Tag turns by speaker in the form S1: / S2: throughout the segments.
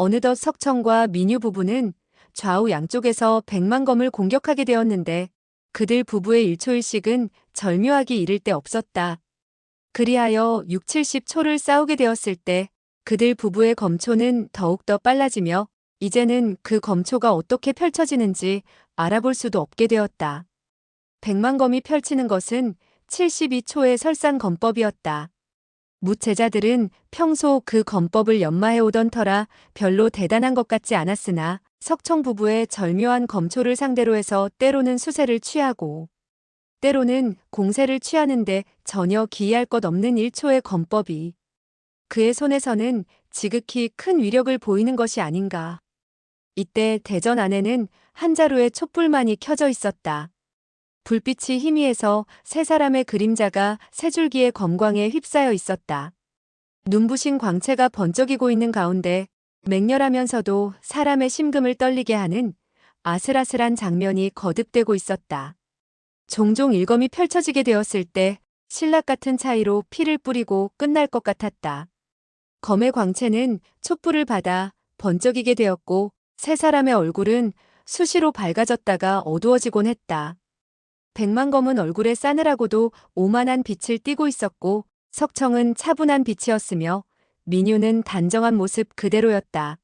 S1: 어느덧 석청과 민유 부부는 좌우 양쪽에서 백만검을 공격하게 되었는데 그들 부부의 일초일식은 절묘하기 이를 데 없었다. 그리하여 6, 70초를 싸우게 되었을 때 그들 부부의 검초는 더욱더 빨라지며 이제는 그 검초가 어떻게 펼쳐지는지 알아볼 수도 없게 되었다. 백만검이 펼치는 것은 72초의 설산 검법이었다. 무제자들은 평소 그 검법을 연마해오던 터라 별로 대단한 것 같지 않았으나 석청 부부의 절묘한 검초를 상대로 해서 때로는 수세를 취하고 때로는 공세를 취하는데 전혀 기이할 것 없는 1초의 검법이 그의 손에서는 지극히 큰 위력을 보이는 것이 아닌가. 이때 대전 안에는 한 자루의 촛불만이 켜져 있었다. 불빛이 희미해서 세 사람의 그림자가 세 줄기의 검광에 휩싸여 있었다. 눈부신 광채가 번쩍이고 있는 가운데 맹렬하면서도 사람의 심금을 떨리게 하는 아슬아슬한 장면이 거듭되고 있었다. 종종 일검이 펼쳐지게 되었을 때 신락 같은 차이로 피를 뿌리고 끝날 것 같았다. 검의 광채는 촛불을 받아 번쩍이게 되었고 세 사람의 얼굴은 수시로 밝아졌다가 어두워지곤 했다. 백만 검은 얼굴에 싸늘하고도 오만한 빛을 띠고 있었고 석청은 차분한 빛이었으며 민유는 단정한 모습 그대로였다.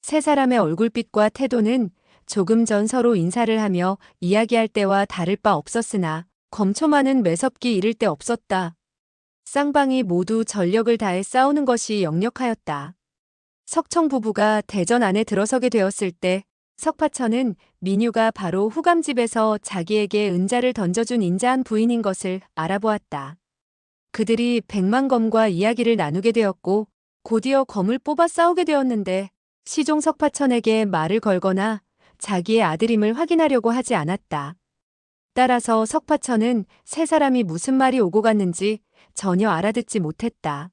S1: 세 사람의 얼굴빛과 태도는 조금 전 서로 인사를 하며 이야기할 때와 다를 바 없었으나 검초만은 매섭기 이를 데 없었다. 쌍방이 모두 전력을 다해 싸우는 것이 역력하였다. 석청 부부가 대전 안에 들어서게 되었을 때 석파천은 민유가 바로 후감집에서 자기에게 은자를 던져준 인자한 부인인 것을 알아보았다. 그들이 백만검과 이야기를 나누게 되었고 곧이어 검을 뽑아 싸우게 되었는데 시종 석파천에게 말을 걸거나 자기의 아들임을 확인하려고 하지 않았다. 따라서 석파천은 세 사람이 무슨 말이 오고 갔는지 전혀 알아듣지 못했다.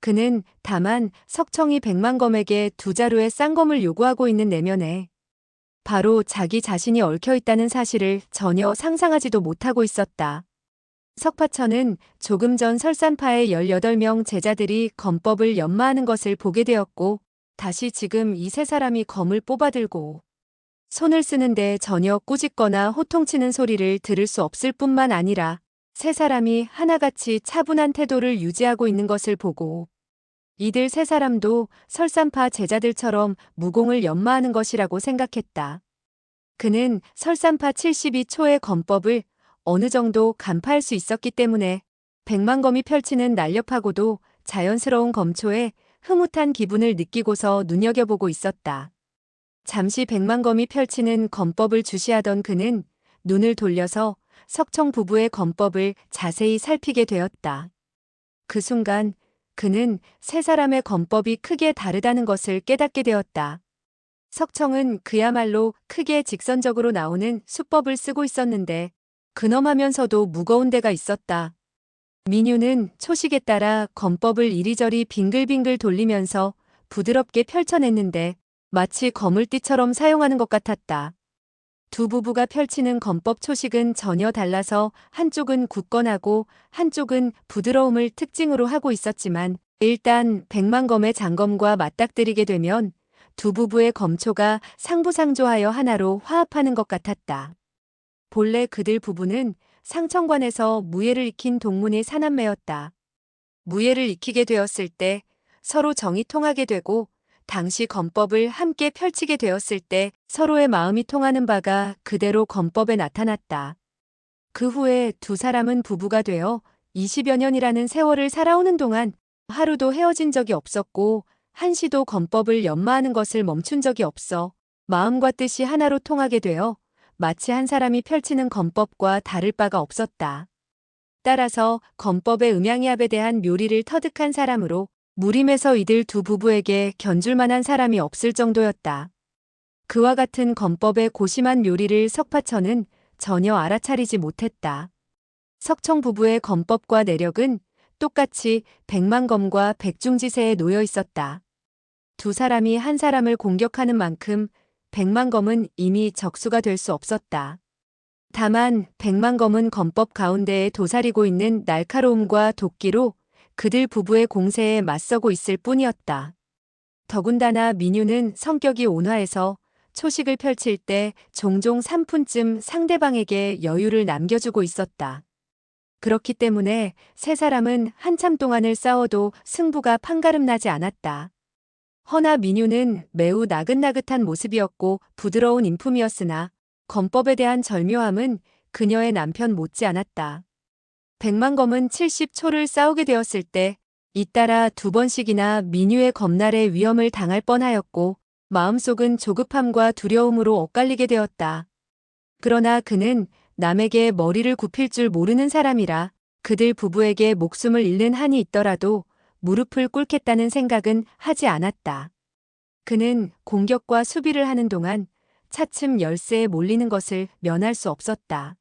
S1: 그는 다만 석청이 백만검에게 두 자루의 쌍검을 요구하고 있는 내면에 바로 자기 자신이 얽혀 있다는 사실을 전혀 상상하지도 못하고 있었다. 석파천은 조금 전 설산파의 18명 제자들이 검법을 연마하는 것을 보게 되었고 다시 지금 이 세 사람이 검을 뽑아들고 손을 쓰는데 전혀 꾸짖거나 호통치는 소리를 들을 수 없을 뿐만 아니라 세 사람이 하나같이 차분한 태도를 유지하고 있는 것을 보고 이들 세 사람도 설산파 제자들처럼 무공을 연마하는 것이라고 생각했다. 그는 설산파 72초의 검법을 어느 정도 간파할 수 있었기 때문에 백만검이 펼치는 날렵하고도 자연스러운 검초에 흐뭇한 기분을 느끼고서 눈여겨보고 있었다. 잠시 백만검이 펼치는 검법을 주시하던 그는 눈을 돌려서 석청 부부의 검법을 자세히 살피게 되었다. 그 순간 그는 세 사람의 검법이 크게 다르다는 것을 깨닫게 되었다. 석청은 그야말로 크게 직선적으로 나오는 수법을 쓰고 있었는데 근엄하면서도 무거운 데가 있었다. 민유는 초식에 따라 검법을 이리저리 빙글빙글 돌리면서 부드럽게 펼쳐냈는데 마치 거물띠처럼 사용하는 것 같았다. 두 부부가 펼치는 검법 초식은 전혀 달라서 한쪽은 굳건하고 한쪽은 부드러움을 특징으로 하고 있었지만 일단 백만검의 장검과 맞닥뜨리게 되면 두 부부의 검초가 상부상조하여 하나로 화합하는 것 같았다. 본래 그들 부부는 상청관에서 무예를 익힌 동문의 사남매였다. 무예를 익히게 되었을 때 서로 정이 통하게 되고 당시 검법을 함께 펼치게 되었을 때 서로의 마음이 통하는 바가 그대로 검법에 나타났다. 그 후에 두 사람은 부부가 되어 20여 년이라는 세월을 살아오는 동안 하루도 헤어진 적이 없었고 한시도 검법을 연마하는 것을 멈춘 적이 없어 마음과 뜻이 하나로 통하게 되어 마치 한 사람이 펼치는 검법과 다를 바가 없었다. 따라서 검법의 음양이합에 대한 묘리를 터득한 사람으로 무림에서 이들 두 부부에게 견줄 만한 사람이 없을 정도였다. 그와 같은 검법의 고심한 묘리를 석파천은 전혀 알아차리지 못했다. 석청 부부의 검법과 내력은 똑같이 백만검과 백중지세에 놓여 있었다. 두 사람이 한 사람을 공격하는 만큼 백만검은 이미 적수가 될 수 없었다. 다만 백만검은 검법 가운데에 도사리고 있는 날카로움과 도끼로 그들 부부의 공세에 맞서고 있을 뿐이었다. 더군다나 민유는 성격이 온화해서 초식을 펼칠 때 종종 3분쯤 상대방에게 여유를 남겨주고 있었다. 그렇기 때문에 세 사람은 한참 동안을 싸워도 승부가 판가름 나지 않았다. 허나 민유는 매우 나긋나긋한 모습이었고 부드러운 인품이었으나 검법에 대한 절묘함은 그녀의 남편 못지 않았다. 백만검은 70초를 싸우게 되었을 때 잇따라 두 번씩이나 민유의 검날에 위험을 당할 뻔하였고 마음속은 조급함과 두려움으로 엇갈리게 되었다. 그러나 그는 남에게 머리를 굽힐 줄 모르는 사람이라 그들 부부에게 목숨을 잃는 한이 있더라도 무릎을 꿇겠다는 생각은 하지 않았다. 그는 공격과 수비를 하는 동안 차츰 열세에 몰리는 것을 면할 수 없었다.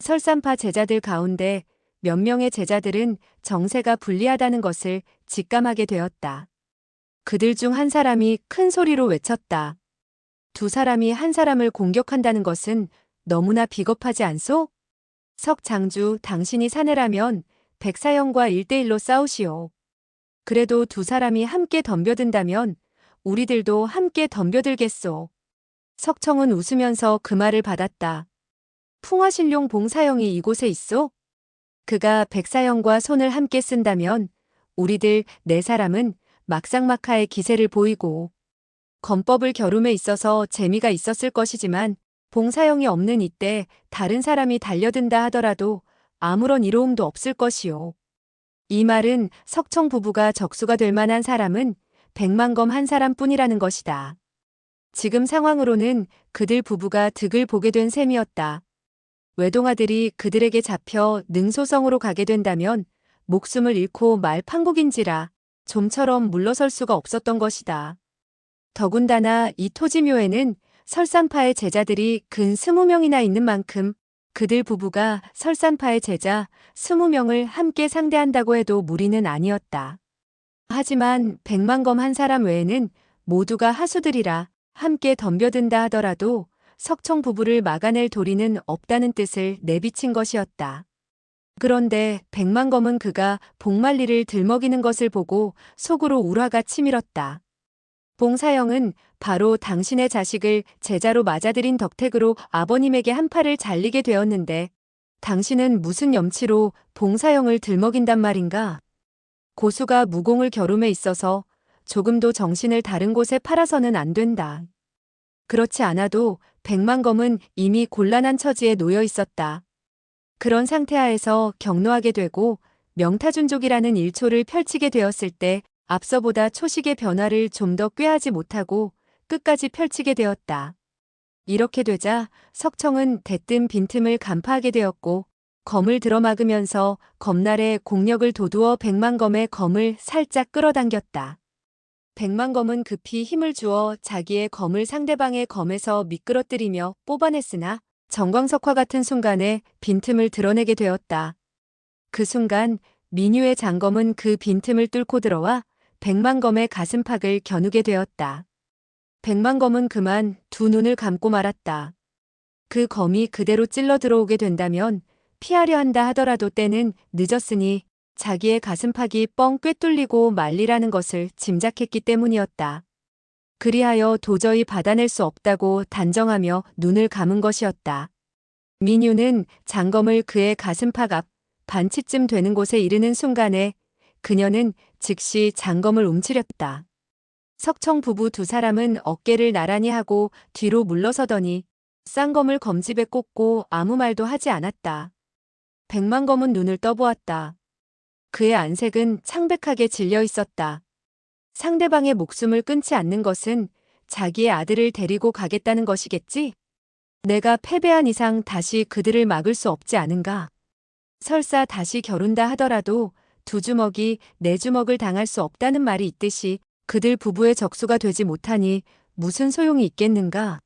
S1: 설산파 제자들 가운데 몇 명의 제자들은 정세가 불리하다는 것을 직감하게 되었다. 그들 중 한 사람이 큰 소리로 외쳤다. 두 사람이 한 사람을 공격한다는 것은 너무나 비겁하지 않소? 석장주, 당신이 사내라면 백사형과 일대일로 싸우시오. 그래도 두 사람이 함께 덤벼든다면 우리들도 함께 덤벼들겠소. 석청은 웃으면서 그 말을 받았다. 풍화신룡 봉사형이 이곳에 있소? 그가 백사형과 손을 함께 쓴다면 우리들 네 사람은 막상막하의 기세를 보이고 검법을 겨룸에 있어서 재미가 있었을 것이지만 봉사형이 없는 이때 다른 사람이 달려든다 하더라도 아무런 이로움도 없을 것이요. 이 말은 석청 부부가 적수가 될 만한 사람은 백만검 한 사람뿐이라는 것이다. 지금 상황으로는 그들 부부가 득을 보게 된 셈이었다. 외동아들이 그들에게 잡혀 능소성으로 가게 된다면 목숨을 잃고 말 판국인지라 좀처럼 물러설 수가 없었던 것이다. 더군다나 이 토지묘에는 설산파의 제자들이 근 20명이나 있는 만큼 그들 부부가 설산파의 제자 20명을 함께 상대한다고 해도 무리는 아니었다. 하지만 백만검 한 사람 외에는 모두가 하수들이라 함께 덤벼든다 하더라도 석청 부부를 막아낼 도리는 없다는 뜻을 내비친 것이었다. 그런데 백만검은 그가 복만리를 들먹이는 것을 보고 속으로 울화가 치밀었다. 봉사영은 바로 당신의 자식을 제자로 맞아들인 덕택으로 아버님에게 한 팔을 잘리게 되었는데 당신은 무슨 염치로 봉사영을 들먹인단 말인가? 고수가 무공을 겨룸에 있어서 조금도 정신을 다른 곳에 팔아서는 안 된다. 그렇지 않아도 백만검은 이미 곤란한 처지에 놓여 있었다. 그런 상태하에서 경로하게 되고 명타준족이라는 일초를 펼치게 되었을 때 앞서보다 초식의 변화를 좀 더 꾀하지 못하고 끝까지 펼치게 되었다. 이렇게 되자 석청은 대뜸 빈틈을 간파하게 되었고 검을 들어막으면서 검날에 공력을 도두어 백만검의 검을 살짝 끌어당겼다. 백만 검은 급히 힘을 주어 자기의 검을 상대방의 검에서 미끄러뜨리며 뽑아냈으나 정광석화 같은 순간에 빈틈을 드러내게 되었다. 그 순간 민유의 장검은 그 빈틈을 뚫고 들어와 백만검의 가슴팍을 겨누게 되었다. 백만검은 그만 두 눈을 감고 말았다. 그 검이 그대로 찔러 들어오게 된다면 피하려 한다 하더라도 때는 늦었으니 자기의 가슴팍이 뻥 꿰뚫리고 말리라는 것을 짐작했기 때문이었다. 그리하여 도저히 받아낼 수 없다고 단정하며 눈을 감은 것이었다. 민유는 장검을 그의 가슴팍 앞 반치쯤 되는 곳에 이르는 순간에 그녀는 즉시 장검을 움츠렸다. 석청 부부 두 사람은 어깨를 나란히 하고 뒤로 물러서더니 쌍검을 검집에 꽂고 아무 말도 하지 않았다. 백만검은 눈을 떠보았다. 그의 안색은 창백하게 질려 있었다. 상대방의 목숨을 끊지 않는 것은 자기의 아들을 데리고 가겠다는 것이겠지? 내가 패배한 이상 다시 그들을 막을 수 없지 않은가? 설사 다시 겨룬다 하더라도 두 주먹이 네 주먹을 당할 수 없다는 말이 있듯이 그들 부부의 적수가 되지 못하니 무슨 소용이 있겠는가?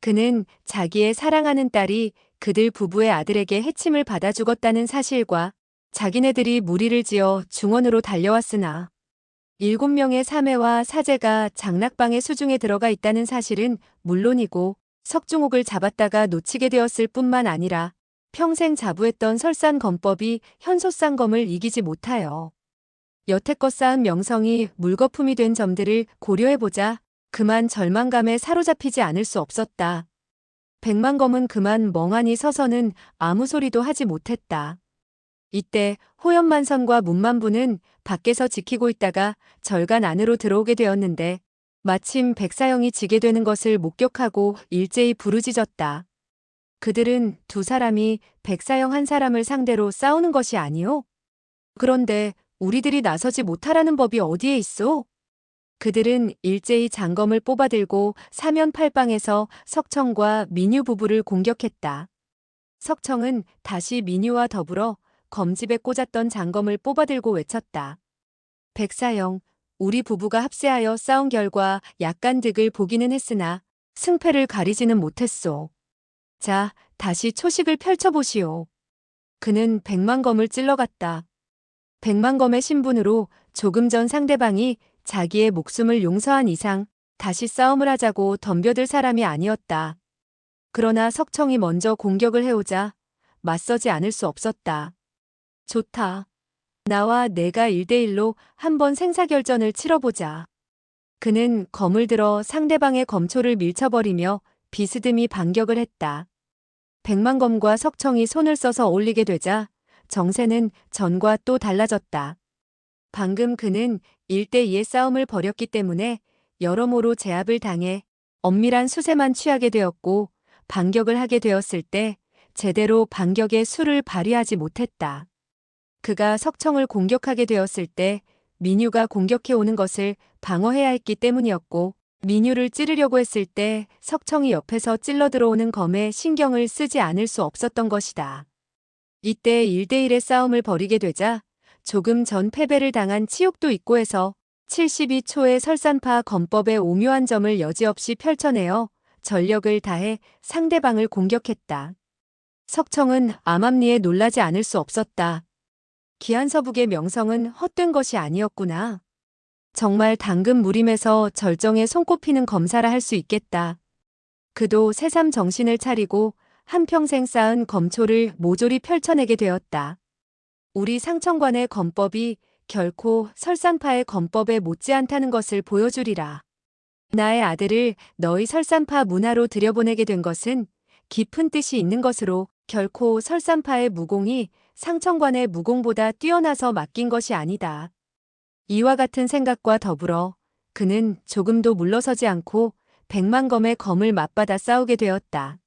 S1: 그는 자기의 사랑하는 딸이 그들 부부의 아들에게 해침을 받아 죽었다는 사실과 자기네들이 무리를 지어 중원으로 달려왔으나 일곱 명의 사매와 사제가 장락방의 수중에 들어가 있다는 사실은 물론이고 석중옥을 잡았다가 놓치게 되었을 뿐만 아니라 평생 자부했던 설산검법이 현소쌍검을 이기지 못하여 여태껏 쌓은 명성이 물거품이 된 점들을 고려해보자 그만 절망감에 사로잡히지 않을 수 없었다. 백만검은 그만 멍하니 서서는 아무 소리도 하지 못했다. 이때 호연만선과 문만부는 밖에서 지키고 있다가 절간 안으로 들어오게 되었는데 마침 백사형이 지게 되는 것을 목격하고 일제히 부르짖었다. 그들은 두 사람이 백사형 한 사람을 상대로 싸우는 것이 아니오? 그런데 우리들이 나서지 못하라는 법이 어디에 있어? 그들은 일제히 장검을 뽑아들고 사면팔방에서 석청과 민유 부부를 공격했다. 석청은 다시 민유와 더불어 검집에 꽂았던 장검을 뽑아들고 외쳤다. 백사형, 우리 부부가 합세하여 싸운 결과 약간 득을 보기는 했으나 승패를 가리지는 못했소. 자, 다시 초식을 펼쳐보시오. 그는 백만검을 찔러갔다. 백만검의 신분으로 조금 전 상대방이 자기의 목숨을 용서한 이상 다시 싸움을 하자고 덤벼들 사람이 아니었다. 그러나 석청이 먼저 공격을 해오자 맞서지 않을 수 없었다. 좋다. 나와 내가 1대1로 한번 생사결전을 치러보자. 그는 검을 들어 상대방의 검초를 밀쳐버리며 비스듬히 반격을 했다. 백만검과 석청이 손을 써서 올리게 되자 정세는 전과 또 달라졌다. 방금 그는 1대2의 싸움을 벌였기 때문에 여러모로 제압을 당해 엄밀한 수세만 취하게 되었고 반격을 하게 되었을 때 제대로 반격의 수를 발휘하지 못했다. 그가 석청을 공격하게 되었을 때 민유가 공격해 오는 것을 방어해야 했기 때문이었고 민유를 찌르려고 했을 때 석청이 옆에서 찔러 들어오는 검에 신경을 쓰지 않을 수 없었던 것이다. 이때 1대1의 싸움을 벌이게 되자 조금 전 패배를 당한 치욕도 있고 해서 72초의 설산파 검법의 오묘한 점을 여지없이 펼쳐내어 전력을 다해 상대방을 공격했다. 석청은 암암리에 놀라지 않을 수 없었다. 기한서북의 명성은 헛된 것이 아니었구나. 정말 당근 무림에서 절정에 손꼽히는 검사라 할 수 있겠다. 그도 새삼 정신을 차리고 한평생 쌓은 검초를 모조리 펼쳐내게 되었다. 우리 상청관의 검법이 결코 설산파의 검법에 못지않다는 것을 보여주리라. 나의 아들을 너희 설산파 문화로 들여보내게 된 것은 깊은 뜻이 있는 것으로 결코 설산파의 무공이 상청관의 무공보다 뛰어나서 맡긴 것이 아니다. 이와 같은 생각과 더불어 그는 조금도 물러서지 않고 백만검의 검을 맞받아 싸우게 되었다.